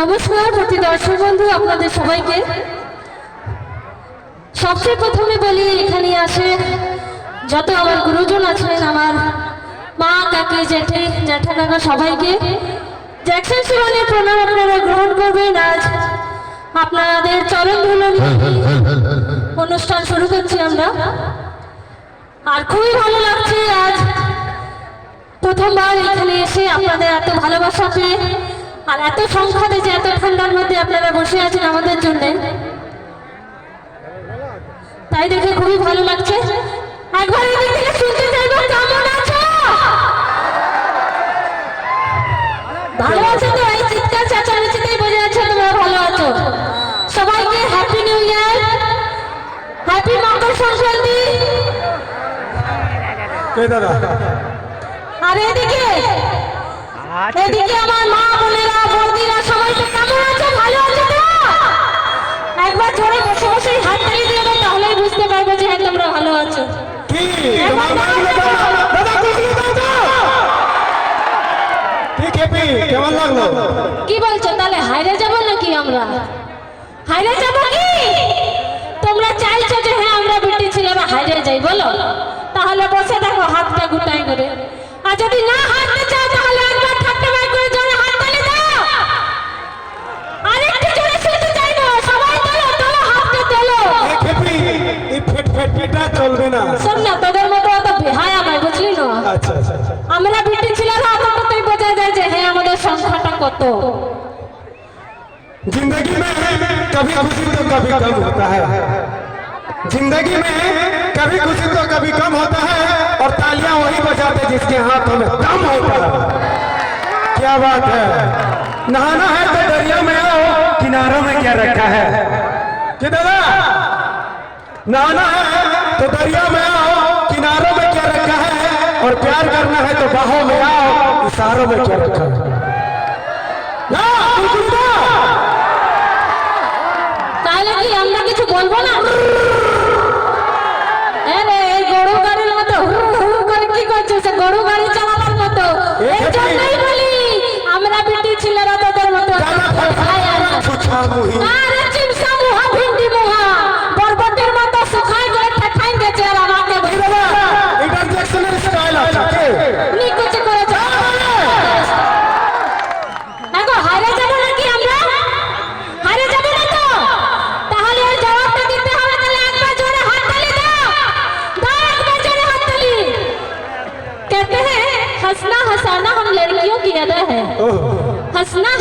নমস্কার প্রতি দর্শক বন্ধু আপনাদের সবাইকে। সবচেয়ে প্রথমে বলি এখানে আসে যত আমার গুরুজন আছেন আমার মা কাকি জেঠে জ্যাঠা কাকা সবাইকে। জ্যাকসন শিবনের প্রণাম আপনারা গ্রহণ করবেন। আজ আপনাদের চরণ ধুলো অনুষ্ঠান শুরু করছি আমরা। আর খুবই ভালো লাগছে আজ প্রথমবার এখানে এসে আপনাদের এত ভালোবাসা পেয়ে। আর এত সংখ্যাতে যে এত ঠান্ডার মধ্যে আপনারা বসে আছেন আমাদের জন্য তাই দেখে খুবই ভালো লাগছে। একবার এদিক থেকে শুনতে চাইব কেমন আছো? ভালো আছো তো? এই চিৎকার চেঁচামেচিতেই বোঝা যাচ্ছে তোমরা ভালো আছো। সবাইকে happy new year happy Makar Sankranti কে দাদা। আর এদিকে এদিকে আমার মা বোনেরা বৌদিরা সবাই তো কেমন আছো? ভালো আছো তো একবার জোরে বসে বসে হাত তালি দিয়ে দাও তাহলেই বুঝতে পারবে যে হ্যাঁ তোমরা ভালো আছো। কি? তোমার মাগুলো দাদা দাদা কুকুলি দাদা ঠিক হ্যাপি কেমন লাগল? কি বলছো? তাহলে হাইরে যাব নাকি আমরা? হাইরে যাব কি? তোমরা চাইছো যে হ্যাঁ আমরা বেটি ছেলেরা হাইরে যাই বলো? তাহলে বসে দেখো হাতটা গুটাই করে আর যদি না হাঁটতে ফেটা চলবে না শোন না তোদের মতো অত বেহায় আমায় বুঝলি না আচ্ছা আচ্ছা আচ্ছা। আমরা বেটি ছেলেরা অতটাই বোঝা যায় যে হ্যাঁ আমাদের সংখ্যাটা কত जिंदगी में कभी खुशी तो कभी कम होता है जिंदगी में कभी खुशी तो कभी कम होता है और तालियां वही बजाते जिसके हाथों में दम होता है क्या बात है नहाना है तो दरिया में आओ किनारों में क्या रखा है कि दादा नहाना है तो दरिया में आओ किनारों में क्या रखा है और प्यार करना है तो बाहों में आओ इशारों में क्या रखा है ना, बिल्कुल ना। তাহলে কি আমরা কিছু বলবো না আরে এই গরু গাড়ির মতো হু হু করে কি করছে সে গরু গাড়ি চালানোর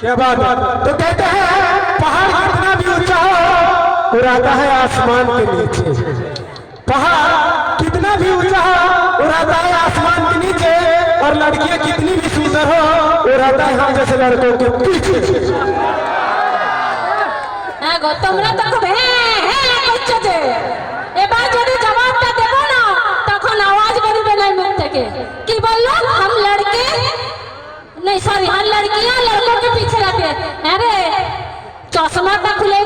क्या बात है तो कहते हैं पहाड़ कितना भी ऊंचा हो उड़ाता है आसमान के नीचे पहाड़ कितना भी ऊंचा हो उड़ाता है आसमान के नीचे और लड़कियां कितनी भी सुंदर हो उड़ाता है हम जैसे लड़कों के पीछे হ্যাঁ গো তোমরা তো খুব হ্যাঁ হ্যাঁ করছো যে এবার যদি জবাবটা দেব না তখন আওয়াজ বেরোবে না মুখ থেকে কি বললো हम लड़के नहीं सॉरी हर लड़कियां लड़कों के पीछे रहती है अरे चश्मा तक खुले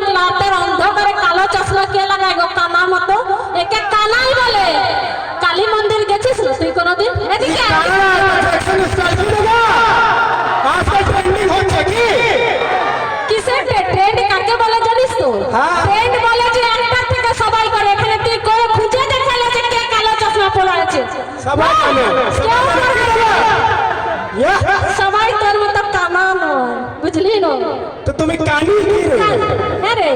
তুমি কানি কি হ্যাঁ রে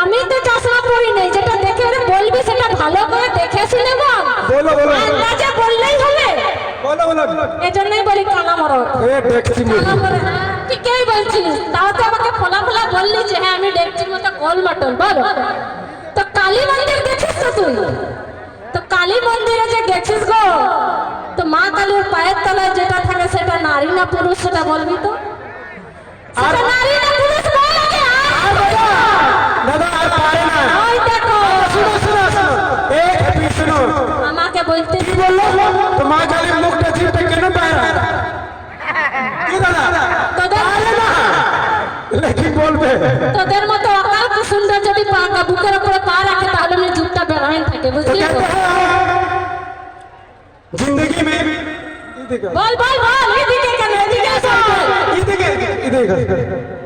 আমি তো চশমা পরি নাই যেটা দেখে ওরে বলবি সেটা ভালো করে দেখে শুনে বল। বলো, বলো। আন্দাজে বললেই হবে। বলো বলো। এজন্যই বলি কানা মরদ এ দেখছি কানা মরদ কে বলছিস তাও তো আমাকে ফোলা ফোলা বললি যে হ্যাঁ আমি ডেকচির মতো গোল মটন বল। তো কালী মন্দির গেছিস তো তুই? তো কালী মন্দিরে যে গেছিস গো তো মা কালীর পায়ের তলায় যেটা থাকে সেটা নারী না পুরুষ সেটা বলবি তো? সেটা আর- নারী তোমার খালি মুখটা চিপে কেন পায় কি দাদা পারে না লেকিন বলবে তোদের মতো অকাল সুন্দর যদি পাটা বুকের উপরে পা রাখে তাহলে আমি জুতটা বেড়াই থাকে বুঝলি তো ज़िंदगी में बोल बोल बोल इधर के इधर के इधर के इधर के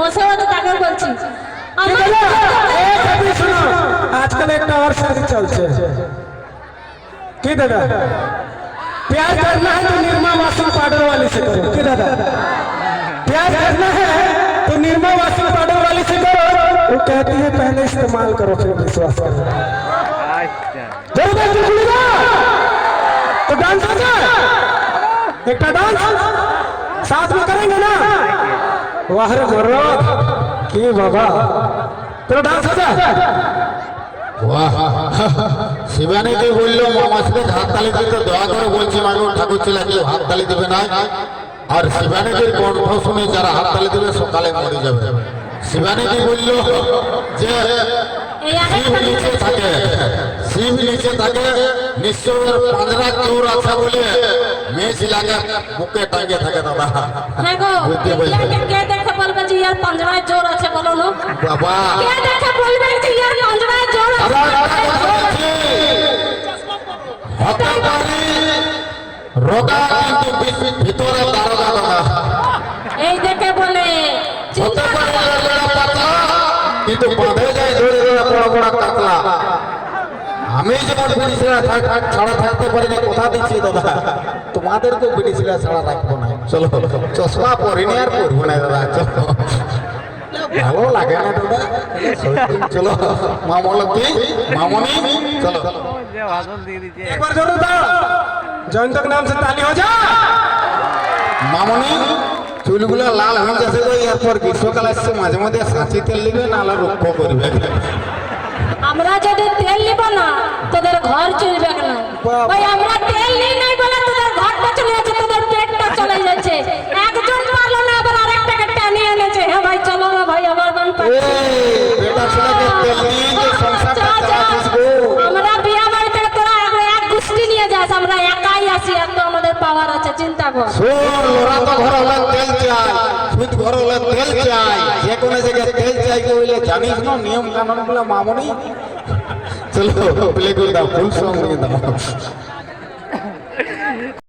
বসে আছে তাকে বলছি कि আমার दादा एक अभी सुनो आजकल एक और शादी चलते है कि दादा प्यार करना है तो निर्मा वासन पाउडर वाली से करो कि दादा प्यार करना है तो निर्मा वासन पाउडर वाली से करो वो कहती है पहले इस्तेमाल करो फिर विश्वास करो जरूर चुकड़ीगा तो डांस हो जाए एक का डांस साथ में करेंगे ना ওয়াহরে মরদ। কি বাবা? তোর ডান্স আছে শিবানীকে বলল হাত হাততালি দিতে দয়া করে বলছি মানুষ ঠাকুর ছিল একটু হাততালি দিবে না? আর শিবানীদের কণ্ঠ শুনে যারা হাত তালি দিবে, সকালে মরে যাবে। শিবানীজি বলল, যে শিব নিচে থাকে, শিব নিচে থাকে, নিশ্চয় পাঁচরা চোর আছে বলে মেয়ে ছিলাকে বুকে টাঙ্গে থাকে দাদা হ্যাঁ গো। কে দেখে বলবে যে ইয়ার পাঞ্জরায় জোর আছে বলো না বাবা কে দেখে বলবে যে ইয়ার পাঞ্জরায় জোর আছে হতে পারে রোগা কিন্তু বি- ভিতরে দারোগা দাদা এই দেখে বলে হতে পারে কিন্তু বাঁধে যায় ধরে ধরে বড় বড় কাতলা আমি যেমন ব্রিটিশরা ছাড়া থাকতে পারি না, কথা দিচ্ছি দাদা তোমাদেরকেও ব্রিটিশরা ছাড়া রাখব না। চলো, চশমা পরিনি আর করব না, দাদা, চলো। ভালো লাগে না দাদা? চলো, মামলতি, মামনি, চলো। একবার জোরে দাও জয়ন্ত নাম সে তালি হয়ে যা মামনি, চুলগুলো লাল হয়ে যাচ্ছে এরপর গ্রীষ্মকাল আসছে, মাঝে মাঝে সাঁচি তেল না নাহলে রক্ষ করবে। আমরা যদি তেল নিব না তোদের ঘর চলবে না। ভাই আমরা তেল নিই নাই বলে তোদের ঘরটা চলে যাচ্ছে তোদের পেটটা চলে যাচ্ছে। একজন পারল না আবার আরেকটাকে টেনে এনেছে। হ্যাঁ ভাই চলো না ভাই আমার গো। আমরা বিয়া বাড়ি থেকে তোরা এক- গোষ্ঠী নিয়ে যাস আমরা একাই আসি এত আমাদের পাওয়ার আছে চিন্তা কর। শোন তো ঘর হলে তেল চাই সুদ ঘর হলে তেল চাই যে কোনো জায়গায় তেল চাই জানিস না নিয়ম কানুনগুলো মামনি। चलो प्ले को फुल सॉन्ग